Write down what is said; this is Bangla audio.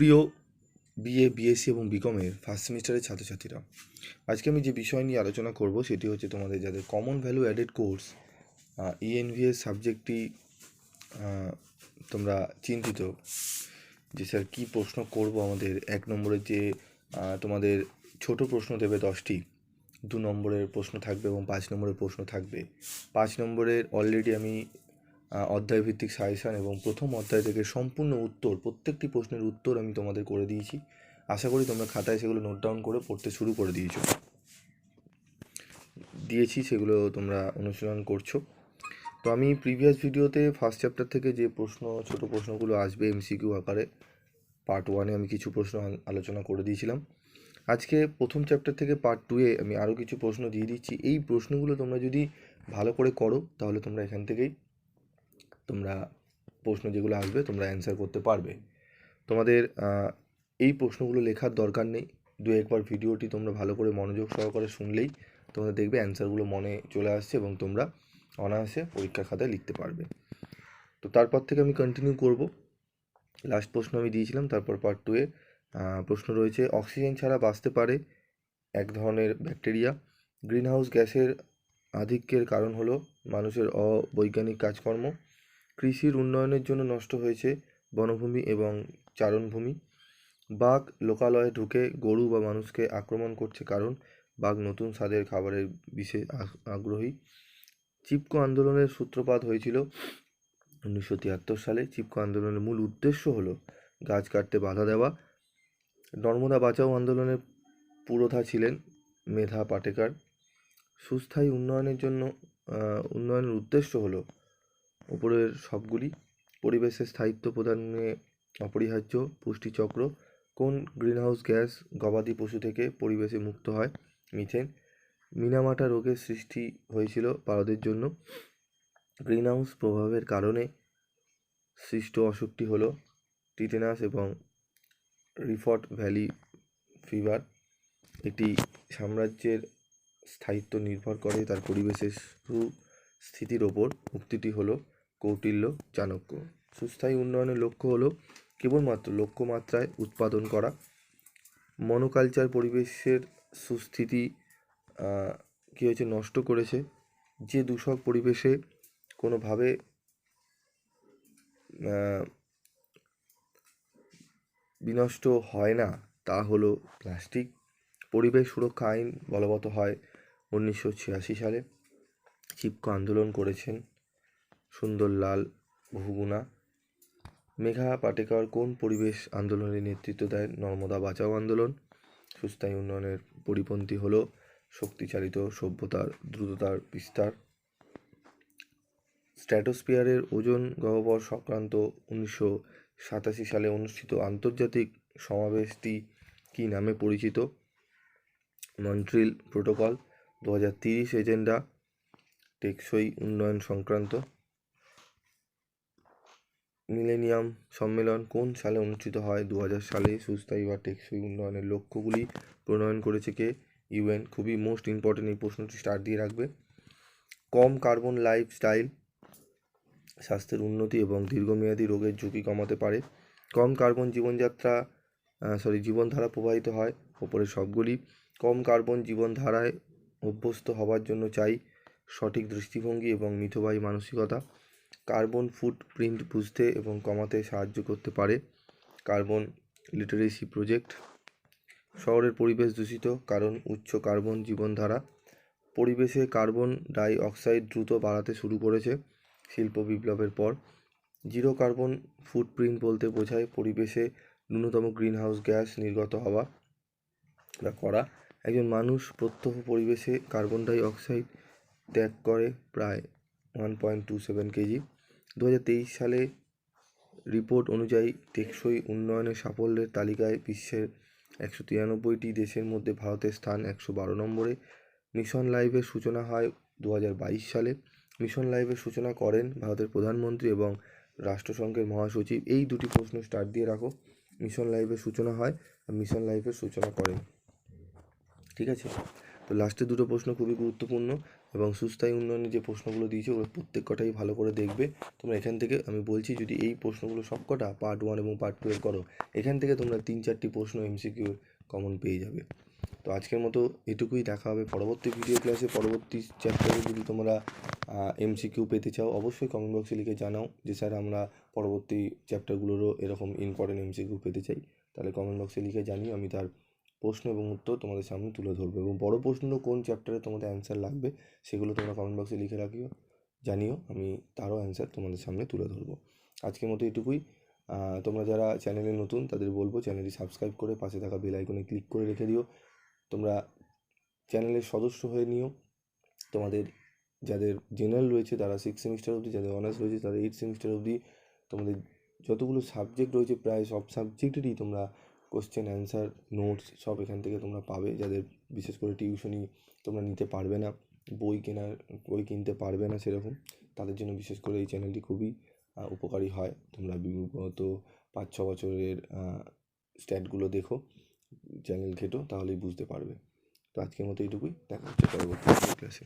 প্রিয় বিএ বিএসসি এবং বিকমের ফার্স্ট সেমিস্টারের ছাত্রছাত্রীরা। আজকে আমি যে বিষয় নিয়ে আলোচনা করব সেটি হচ্ছে তোমাদের যাদের common value added course ENVS সাবজেক্টটি তোমরা চিন্তিত যে স্যার কী প্রশ্ন করব আমাদের। এক নম্বরের যে তোমাদের ছোট প্রশ্ন দেবে দশটি, দু নম্বরের প্রশ্ন থাকবে এবং পাঁচ নম্বরের প্রশ্ন থাকবে। পাঁচ নম্বরের অলরেডি আমি অধ্যায়ভিত্তিক সাজেশান এবং প্রথম অধ্যায় থেকে সম্পূর্ণ উত্তর, প্রত্যেকটি প্রশ্নের উত্তর আমি তোমাদের করে দিয়েছি। আশা করি তোমরা খাতায় সেগুলো নোট ডাউন করে পড়তে শুরু করে দিয়েছ। দিয়েছি, সেগুলো তোমরা অনুশীলন করছ। তো আমি প্রিভিয়াস ভিডিওতে ফার্স্ট চ্যাপ্টার থেকে যে প্রশ্ন, ছোট প্রশ্নগুলো আসবে এমসিকিউ আকারে পার্ট ওয়ানে আমি কিছু প্রশ্ন আলোচনা করে দিয়েছিলাম। আজকে প্রথম চ্যাপ্টার থেকে পার্ট টুয়ে আমি আরও কিছু প্রশ্ন দিয়ে দিচ্ছি। এই প্রশ্নগুলো তোমরা যদি ভালো করে করো, তাহলে তোমরা এখান থেকেই তোমরা প্রশ্ন যেগুলো আসবে তোমরা অ্যান্সার করতে পারবে। তোমাদের এই প্রশ্নগুলো লেখার দরকার নেই। দু একবার ভিডিওটি তোমরা ভালো করে মনোযোগ সহকারে শুনলেই তোমরা দেখবে অ্যান্সারগুলো মনে চলে আসছে এবং তোমরা অনায়াসে পরীক্ষার খাতায় লিখতে পারবে। তো তারপর থেকে আমি কন্টিনিউ করব। লাস্ট প্রশ্ন আমি দিয়েছিলাম, তারপর পার্ট টুয়ে প্রশ্ন রয়েছে অক্সিজেন ছাড়া বাঁচতে পারে এক ধরনের ব্যাকটেরিয়া গ্রিনহাউস গ্যাসের আধিক্যের কারণ হলো মানুষের অবৈজ্ঞানিক কাজকর্ম। কৃষির উন্নয়নের জন্য নষ্ট হয়েছে বনভূমি এবং চারণভূমি। বাঘ লোকালয়ে ঢুকে গরু বা মানুষকে আক্রমণ করছে কারণ বাঘ নতুন স্বাদের খাবারের বিশেষ আগ্রহী। চিপকো আন্দোলনের সূত্রপাত হয়েছিল উনিশশো তিয়াত্তর সালে। চিপকো আন্দোলনের মূল উদ্দেশ্য হলো গাছ কাটতে বাধা দেওয়া। নর্মদা বাঁচাও আন্দোলনের পুরোধা ছিলেন মেধা পাটেকার। সুস্থায়ী উন্নয়নের জন্য উন্নয়নের উদ্দেশ্য হলো উপরের সবগুলি পরিবেশের স্থায়িত্ব প্রদানে অপরিহার্য পুষ্টিচক্র। কোন গ্রিনহাউস গ্যাস গবাদি পশু থেকে পরিবেশে মুক্ত হয়? মিথেন। মিনামাটা রোগের সৃষ্টি হয়েছিল পারদের জন্য। গ্রিনহাউস প্রভাবের কারণে সৃষ্ট অসুখটি হলো টিটেনাস এবং রিফট ভ্যালি ফিভার। একটি সাম্রাজ্যের স্থায়িত্ব নির্ভর করে তার পরিবেশের সুস্থিতির ওপর। উক্তিটি হলো কৌটিল্য চাণক্য। সুস্থায়ী উন্নয়নের লক্ষ্য হলো কেবলমাত্র লক্ষ্যমাত্রায় উৎপাদন করা। মনোকালচার পরিবেশের সুস্থিতি কী হয়েছে, নষ্ট করেছে। যে দূষক পরিবেশে কোনোভাবে বিনষ্ট হয় না, তা হলো প্লাস্টিক। পরিবেশ সুরক্ষা আইন বলবৎ হয় উনিশশো ছিয়াশি সালে। চিপকো আন্দোলন করেছেন। সুন্দরলাল বহুগুণা মেঘা পাটেকর কোন পরিবেশ আন্দোলনের নেতৃত্ব দেয়? নর্মদা বাঁচাও আন্দোলন। সুস্থায়ী উন্নয়নের পরিপন্থী হল শক্তিচালিত সভ্যতার দ্রুততার বিস্তার। স্ট্র্যাটোস্ফিয়ারের ওজন গহ্বর সংক্রান্ত উনিশশো সাতাশি সালে অনুষ্ঠিত আন্তর্জাতিক সমাবেশটি কী নামে পরিচিত? মন্ট্রিল প্রোটোকল, দু হাজার তিরিশ এজেন্ডা, টেকসই উন্নয়ন সংক্রান্ত। মিলেনিয়াম সম্মেলন কোন সালে অনুষ্ঠিত হয়? দু হাজার সালে সুস্থায়ী বা টেকসই উন্নয়নের লক্ষ্যগুলি প্রণয়ন করেছে কে? ইউএন। খুবই মোস্ট ইম্পর্টেন্ট এই প্রশ্নটি স্টার দিয়ে রাখবে। কম কার্বন লাইফস্টাইল স্বাস্থ্যের উন্নতি এবং দীর্ঘমেয়াদী রোগের ঝুঁকি কমাতে পারে। কম কার্বন জীবনযাত্রা সরি জীবনধারা প্রবাহিত হয় ওপরে সবগুলি। কম কার্বন জীবনধারায় অভ্যস্ত হওয়ার জন্য চাই সঠিক দৃষ্টিভঙ্গি এবং মিথবাহী মানসিকতা। কার্বন ফুটপ্রিন্ট বুঝতে এবং কমাতে সাহায্য করতে পারে। Carbon literacy project. শহরের পরিবেশ দূষিত কারণ উচ্চ কার্বন জীবনধারা। পরিবেশে কার্বন ডাই অক্সাইড দ্রুত বাড়াতে শুরু করেছে শিল্প বিপ্লবের পর। জিরো কার্বন ফুটপ্রিন্ট বলতে বোঝায় পরিবেশে ন্যূনতম গ্রিনহাউস গ্যাস নির্গত হওয়া বা করা। একজন মানুষ প্রত্যহ পরিবেশে কার্বন ডাই অক্সাইড ত্যাগ করে প্রায় one point two seven kg. দু হাজার তেইশ সালে রিপোর্ট অনুযায়ী টেকসই উন্নয়নের সাফল্যের তালিকায় বিশ্বের একশো তিরানব্বইটি দেশের মধ্যে ভারতের স্থান একশো বারো নম্বরে। মিশন লাইভের সূচনা হয় দু হাজার বাইশ সালে। মিশন লাইভের সূচনা করেন ভারতের প্রধানমন্ত্রী এবং রাষ্ট্রসংঘের মহাসচিব। এই দুটি প্রশ্ন স্টার্ট দিয়ে রাখো। মিশন লাইভের সূচনা হয় আর মিশন লাইভের সূচনা করেন। ঠিক আছে? তো লাস্টের দুটো প্রশ্ন খুবই গুরুত্বপূর্ণ। এবং সুস্থায়ী উন্নয়নের যে প্রশ্নগুলো দিয়েছে, ওগুলো প্রত্যেক কটাই ভালো করে দেখবে। তোমরা এখান থেকে, আমি বলছি, যদি এই প্রশ্নগুলো সব কটা পার্ট ওয়ান এবং পার্ট টু এর করো, এখান থেকে তোমরা তিন চারটি প্রশ্ন এমসিকিউ কমন পেয়ে যাবে। তো আজকের মতো এটুকুই, দেখা হবে পরবর্তী ভিডিও ক্লাসে পরবর্তী চ্যাপ্টারে যদি তোমরা এমসিকিউ পেতে চাও, অবশ্যই কমেন্ট বক্সে লিখে জানাও যে, স্যার, আমরা পরবর্তী চ্যাপ্টারগুলোরও এরকম ইম্পর্টেন্ট এমসিকিউ পেতে চাই। তাহলে কমেন্ট বক্সে লিখে জানিও আমি তার প্রশ্ন এবং উত্তর তোমাদের সামনে তুলে ধরবো এবং বড় প্রশ্ন কোন চ্যাপ্টারে তোমাদের অ্যান্সার লাগবে সেগুলো তোমরা কমেন্ট বক্সে লিখে রাখিও, জানিও, আমি তারও অ্যান্সার তোমাদের সামনে তুলে ধরবো। আজকের মতো এটুকুই। তোমরা যারা চ্যানেলে নতুন তাদের বলব চ্যানেলটি সাবস্ক্রাইব করে পাশে থাকা বেল আইকনে ক্লিক করে রেখে দিও। তোমরা চ্যানেলের সদস্য হয়ে নিও। তোমাদের যাদের জেনারেল রয়েছে তারা সিক্স সেমিস্টার অবধি, যাদের অনার্স রয়েছে তাদের এইট সেমিস্টার অবধি, তোমাদের যতগুলো সাবজেক্ট রয়েছে প্রায় সব সাবজেক্টেরই তোমরা কোশ্চেন অ্যান্সার নোটস সব এখান থেকে তোমরা পাবে। যাদের বিশেষ করে টিউশনি তোমরা নিতে পারবে না, বই কেনার, বই কিনতে পারবে না সেরকম, তাদের জন্য বিশেষ করে এই চ্যানেলটি খুবই উপকারী হয়। তোমরা বিগত পাঁচ ছ বছরের স্ট্যাটগুলো দেখো চ্যানেল ঘেটো, তাহলেই বুঝতে পারবে। তো আজকের মতো এইটুকুই। দেখা হচ্ছে পরবর্তী ক্লাসে